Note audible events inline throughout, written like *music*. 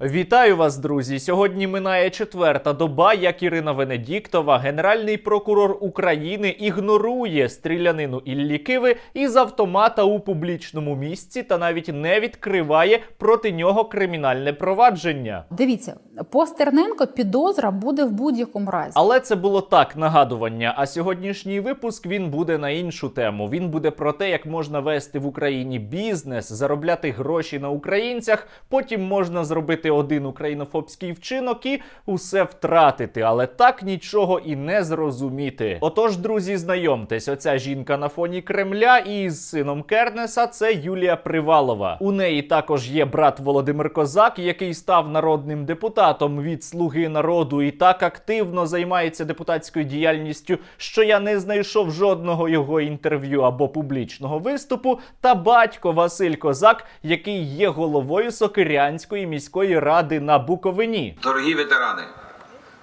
Вітаю вас, друзі! Сьогодні минає четверта доба, як Ірина Венедіктова, генеральний прокурор України, ігнорує стрілянину Іллі Киви із автомата у публічному місці та навіть не відкриває проти нього кримінальне провадження. Дивіться, по Стерненко підозра буде в будь-якому разі. Але це було так нагадування. А сьогоднішній випуск він буде на іншу тему. Він буде про те, як можна вести в Україні бізнес, заробляти гроші на українцях. Потім можна зробити один українофобський вчинок і усе втратити, але так нічого і не зрозуміти. Отож, друзі, знайомтесь, оця жінка на фоні Кремля і з сином Кернеса це Юлія Привалова. У неї також є брат Володимир Козак, який став народним депутатом від Слуги народу і так активно займається депутатською діяльністю, що я не знайшов жодного його інтерв'ю або публічного виступу. Та батько Василь Козак, який є головою Сокирянської міської ради на Буковині. Дорогі ветерани,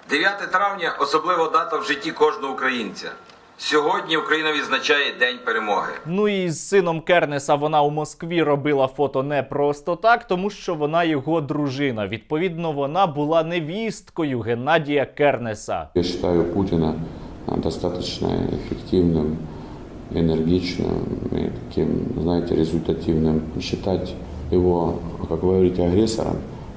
9 травня особлива дата в житті кожного українця. Сьогодні Україна відзначає День перемоги. Ну і з сином Кернеса вона у Москві робила фото не просто так, тому що вона його дружина. Відповідно, вона була невісткою Геннадія Кернеса. Я считаю Путина а, достаточно эффективным, энергичным и таким, знаете, результативным. Считать его, как вы говорите, агрессором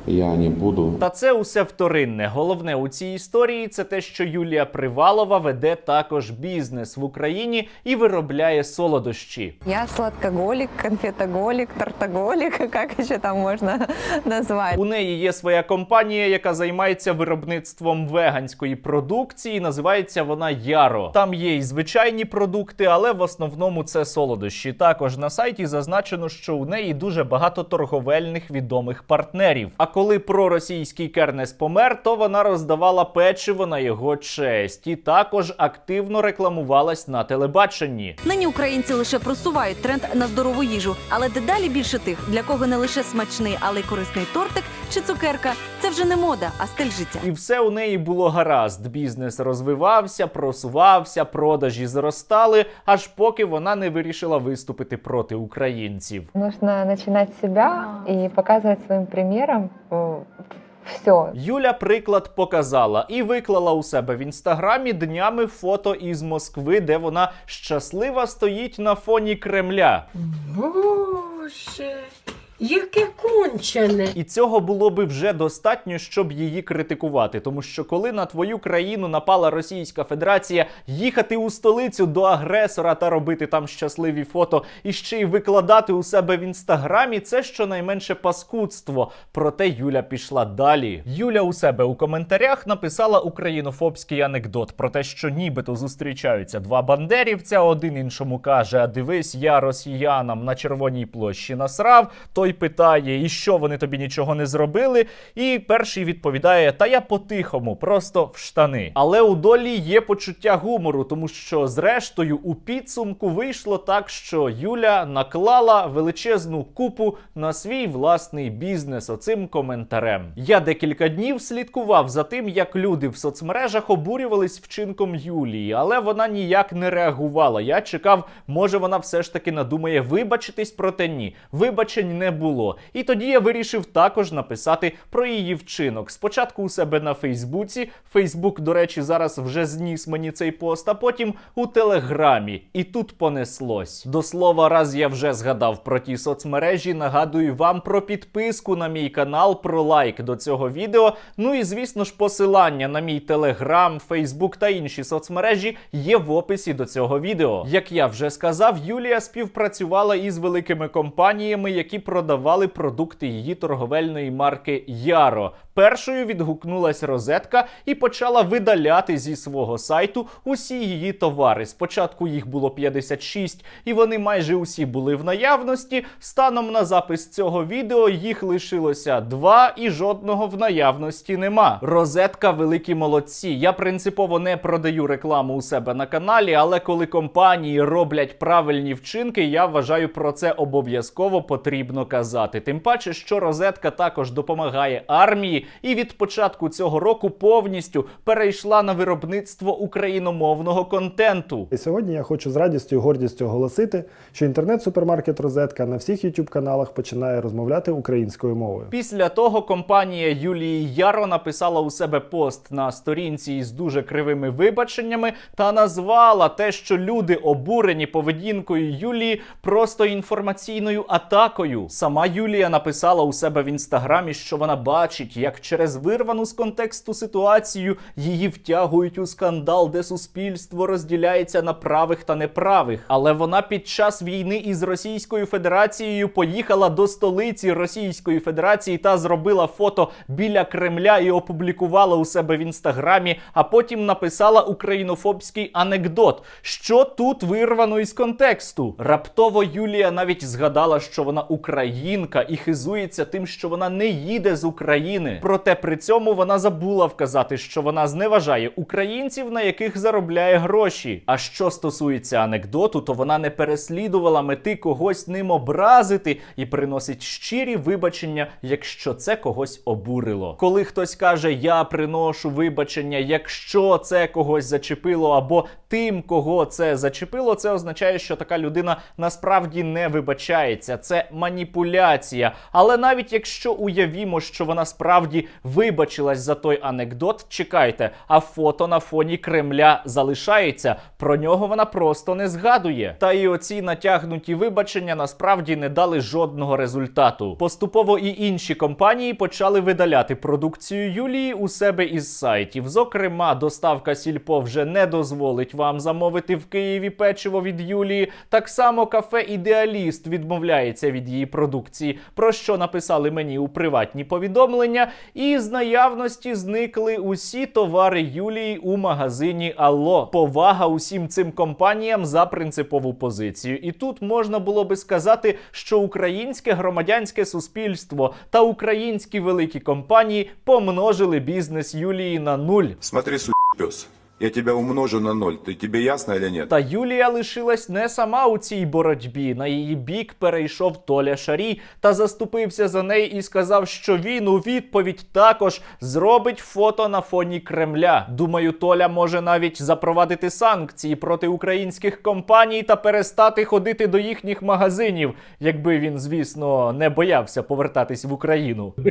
я не буду. Та це усе вторинне. Головне у цій історії це те, що Юлія Привалова веде також бізнес в Україні і виробляє солодощі. Я сладкоголик, конфетоголик, тортоголик, как *laughs* еще там можно *laughs* назвать. У неї є своя компанія, яка займається виробництвом веганської продукції. Називається вона Яро. Там є і звичайні продукти, але в основному це солодощі. Також на сайті зазначено, що у неї дуже багато торговельних відомих партнерів. А коли проросійський Кернес помер, то вона роздавала печиво на його честь і також активно рекламувалась на телебаченні. Нині українці лише просувають тренд на здорову їжу, але дедалі більше тих, для кого не лише смачний, але й корисний тортик чи цукерка. Це вже не мода, а стиль життя. І все у неї було гаразд. Бізнес розвивався, просувався, продажі зростали, аж поки вона не вирішила виступити проти українців. Нужно начинать с себя и показывать своим примером все. Юля приклад показала і виклала у себе в інстаграмі днями фото із Москви, де вона щаслива стоїть на фоні Кремля. Боже, яке кончене. І цього було би вже достатньо, щоб її критикувати. Тому що коли на твою країну напала Російська Федерація, їхати у столицю до агресора та робити там щасливі фото і ще й викладати у себе в інстаграмі, це щонайменше паскудство. Проте Юля пішла далі. Юля у себе у коментарях написала українофобський анекдот про те, що нібито зустрічаються два бандерівця. Один іншому каже: А дивись, я росіянам на червоній площі насрав. Той питає, і що вони тобі нічого не зробили. І перший відповідає: Та я по-тихому, просто в штани. Але у долі є почуття гумору, тому що зрештою у підсумку вийшло так, що Юля наклала величезну купу на свій власний бізнес оцим коментарем. Я декілька днів слідкував за тим, як люди в соцмережах обурювались вчинком Юлії, але вона ніяк не реагувала. Я чекав, може вона все ж таки надумає вибачитись, проте ні. Вибачень не було. І тоді я вирішив також написати про її вчинок. Спочатку у себе на Фейсбуці. Фейсбук, до речі, зараз вже зніс мені цей пост, а потім у Телеграмі. І тут понеслось. До слова, раз я вже згадав про ті соцмережі, нагадую вам про підписку на мій канал, про лайк до цього відео. Ну і звісно ж, посилання на мій Телеграм, Фейсбук та інші соцмережі є в описі до цього відео. Як я вже сказав, Юлія співпрацювала із великими компаніями, які продавали продукти її торговельної марки Яро. Першою відгукнулась розетка і почала видаляти зі свого сайту усі її товари. Спочатку їх було 56, і вони майже усі були в наявності. Станом на запис цього відео їх лишилося два, і жодного в наявності нема. Розетка великі молодці. Я принципово не продаю рекламу у себе на каналі, але коли компанії роблять правильні вчинки, я вважаю про це обов'язково потрібно казати. Тим паче, що розетка також допомагає армії і від початку цього року повністю перейшла на виробництво україномовного контенту. І сьогодні я хочу з радістю і гордістю оголосити, що інтернет-супермаркет Розетка на всіх youtube каналах починає розмовляти українською мовою. Після того компанія Юлії Яро написала у себе пост на сторінці із дуже кривими вибаченнями та назвала те, що люди обурені поведінкою Юлії, просто інформаційною атакою. Сама Юлія написала у себе в інстаграмі, що вона бачить, як через вирвану з контексту ситуацію її втягують у скандал, де суспільство розділяється на правих та неправих. Але вона під час війни із Російською Федерацією поїхала до столиці Російської Федерації та зробила фото біля Кремля і опублікувала у себе в інстаграмі, а потім написала українофобський анекдот. Що тут вирвано із контексту? Раптово Юлія навіть згадала, що вона українка і хизується тим, що вона не їде з України. Проте при цьому вона забула вказати, що вона зневажає українців, на яких заробляє гроші. А що стосується анекдоту, то вона не переслідувала мети когось ним образити і приносить щирі вибачення, якщо це когось обурило. Коли хтось каже, я приношу вибачення, якщо це когось зачепило, або тим, кого це зачепило, це означає, що така людина насправді не вибачається. Це маніпуляція. Але навіть якщо уявімо, що вона справді вибачилась за той анекдот, чекайте, а фото на фоні Кремля залишається. Про нього вона просто не згадує. Та і оці натягнуті вибачення насправді не дали жодного результату. Поступово і інші компанії почали видаляти продукцію Юлії у себе із сайтів. Зокрема, доставка Сільпо вже не дозволить вам замовити в Києві печиво від Юлії. Так само кафе Ідеаліст відмовляється від її продукції, про що написали мені у приватні повідомлення. І з наявності зникли усі товари Юлії у магазині Алло. Повага усім цим компаніям за принципову позицію. І тут можна було би сказати, що українське громадянське суспільство та українські великі компанії помножили бізнес Юлії на нуль. Смотри, су пес. Я тебя умножу на ноль. Ты тебе ясно или нет? Та Юлія лишилась не сама у цій боротьбі. На її бік перейшов Толя Шарій та заступився за неї і сказав, що він у відповідь також зробить фото на фоні Кремля. Думаю, Толя може навіть запровадити санкції проти українських компаній та перестати ходити до їхніх магазинів, якби він, звісно, не боявся повертатись в Україну. *laughs*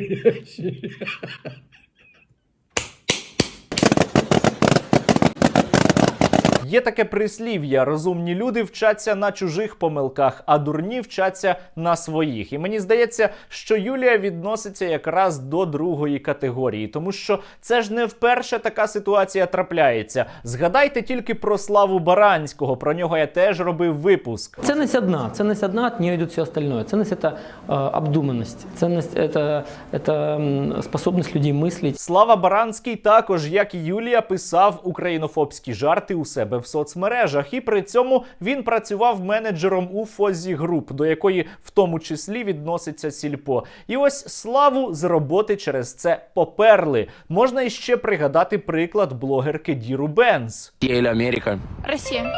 Є таке прислів'я: розумні люди вчаться на чужих помилках, а дурні вчаться на своїх. І мені здається, що Юлія відноситься якраз до другої категорії, тому що це ж не вперше така ситуація трапляється. Згадайте тільки про славу Баранського. Про нього я теж робив випуск. Ценность одна. Ценность одна, от нее идет все остальное. Ценность это э, обдуманность. Ценность это, это м, способность людей мыслить. Слава Баранський також, як і Юлія, писав українофобські жарти у себе в соцмережах, і при цьому він працював менеджером у Фозі Груп, до якої в тому числі відноситься Сільпо. І ось славу з роботи через це поперли. Можна іще пригадати приклад блогерки Діру Бенз. Или Америка? Росія.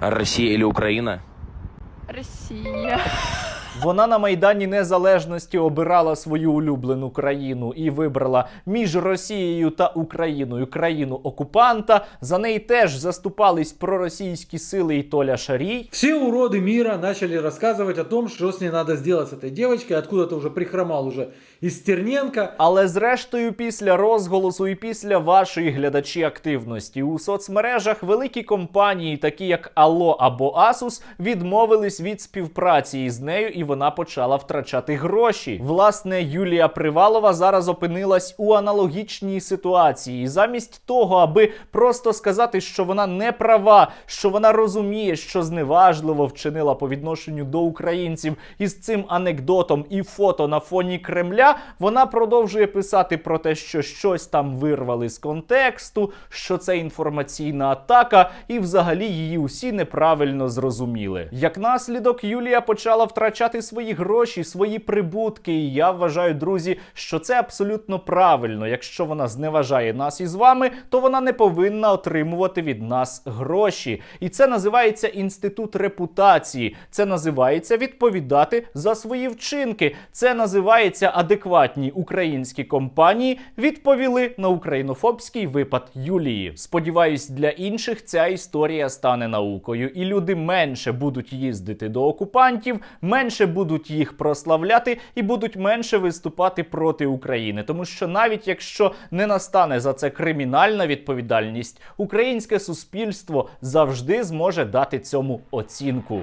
Росія или Україна? Россия. Вона на майдані незалежності обирала свою улюблену країну і вибрала між Росією та Україною країну окупанта. За неї теж заступались проросійські сили і Толя Шарій. Все уроды мира начали рассказывать о том, что с ней надо сделать с этой девочкой. Откуда-то уже прихромал уже из Стерненко. Але зрештою, після розголосу і після вашої глядачі активності у соцмережах великі компанії, такі як Алло або Asus, відмовились від співпраці із нею, і вона почала втрачати гроші. Власне, Юлія Привалова зараз опинилась у аналогічній ситуації. І замість того, аби просто сказати, що вона не права, що вона розуміє, що зневажливо вчинила по відношенню до українців із цим анекдотом і фото на фоні Кремля, вона продовжує писати про те, що щось там вирвали з контексту, що це інформаційна атака, і взагалі її усі неправильно зрозуміли. Як наслідок, Юлія почала втрачати отримувати свої гроші, свої прибутки. І я вважаю, друзі, що це абсолютно правильно. Якщо вона зневажає нас із вами, то вона не повинна отримувати від нас гроші. І це називається інститут репутації. Це називається відповідати за свої вчинки. Це називається адекватні українські компанії відповіли на українофобський випад Юлії. Сподіваюсь, для інших ця історія стане наукою, і люди менше будуть їздити до окупантів, менше будуть їх прославляти і будуть менше виступати проти України. Тому що навіть якщо не настане за це кримінальна відповідальність, українське суспільство завжди зможе дати цьому оцінку.